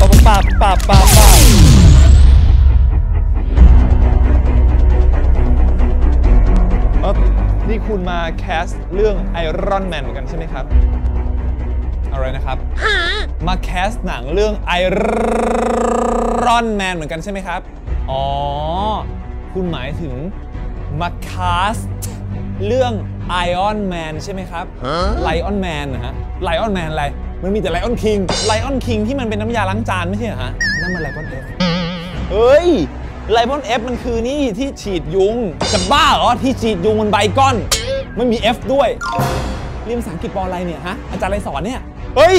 ปับปับปับเอ้อนี่คุณมาแคสเรื่องไอรอนแมนเหมือนกันใช่ไหมครับอะไรนะครับ มาแคสหนังเรื่องไอรอนแมนเหมือนกันใช่ไหมครับ อ๋อ คุณหมายถึงมาแคสเรื่อง Iron Man ใช่ไหมครับ Lion Man นนะฮะ Lion Man อะไร มันมีแต่ Lion King Lion King ที่มันเป็นน้ำยาล้างจานไม่ใช่เหรอฮะนั่นมัน Lion F เฮ้ย Lion F มันคือนี่ที่ฉีดยุงจะบ้าเหรอที่ฉีดยุงมันใบก้อนไม่มี F ด้วยเรียนภาษาอังกฤษปออะไรเนี่ยฮะอาจารย์อะไรสอนเนี่ยเฮ้ย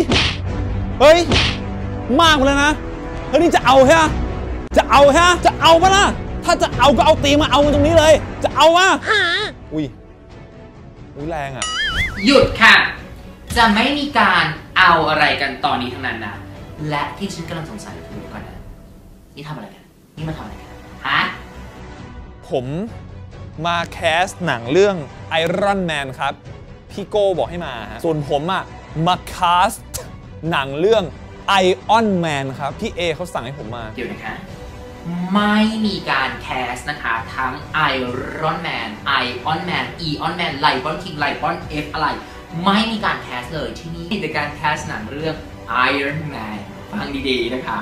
เฮ้ยมากเลยนะเฮ้ยนี่จะเอาใช่ไหมจะเอาใช่ไหมจะเอาปะล่ะถ้าจะเอาก็เอาตีมาเอามันตรงนี้เลย จะเอาวะอุ้ยอุ้ยแรงอะ หยุดค่ะ จะไม่มีการ เอาอะไรกันตอนนี้ทั้งนั้นนะ และที่ฉันกำลังสงสัยคือเดี๋ยวก่อนนะนี่ทำอะไรกัน นี่มาทำอะไรกันฮะผมมาแคสหนังเรื่อง Iron Man ครับ พี่โก้บอกให้มาฮะส่วนผมอะมาแคสหนังเรื่อง Iron Man ครับ พี่เอเขาสั่งให้ผมมา เดี๋ยวนะคะ ไม่มีการแคสนะคะ ทั้ง Iron Man Iron Man Eon Man Lion King Lion F อะไร ไม่มีการแคสเลยที่นี่มีแต่การแคสหนังเรื่อง Iron Man ฟังดีๆนะคะ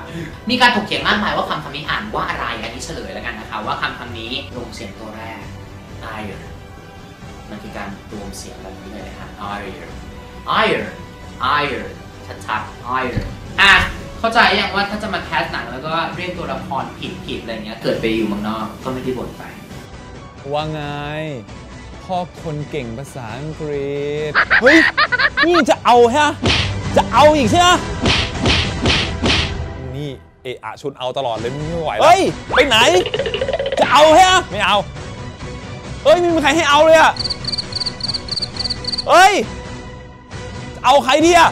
มีการถกเถียงมากมายว่าคำคำนี้อ่านว่าอะไร อันนี้เฉลยแล้วกันนะคะ ว่าคำคำนี้ลงเสียงตัวแรก Iron มันคือการรวมเสียงแบบนี้เลยนะคะ Iron Iron Iron ชัดๆ Iron อะเข้าใจยังว่าถ้าจะมาแคสหนังแล้วก็เรียกตัวละครผิดผิดๆอะไรเงี้ย เกิดไปอยู่เมืองนอกก็ไม่ได้บทไป ว่าไง พ่อคนเก่งภาษาอังกฤษ เฮ้ย นี่จะเอาใช่ไหมจะเอาอีกใช่ไหมนี่เอะอะชุดเอาตลอดเลยไม่ไหวแล้วเฮ้ย ไปไหน จะเอาใช่ไหมไม่เอาเฮ้ยไม่มีใครให้เอาเลยอะเฮ้ยจะเอาใครดีอะ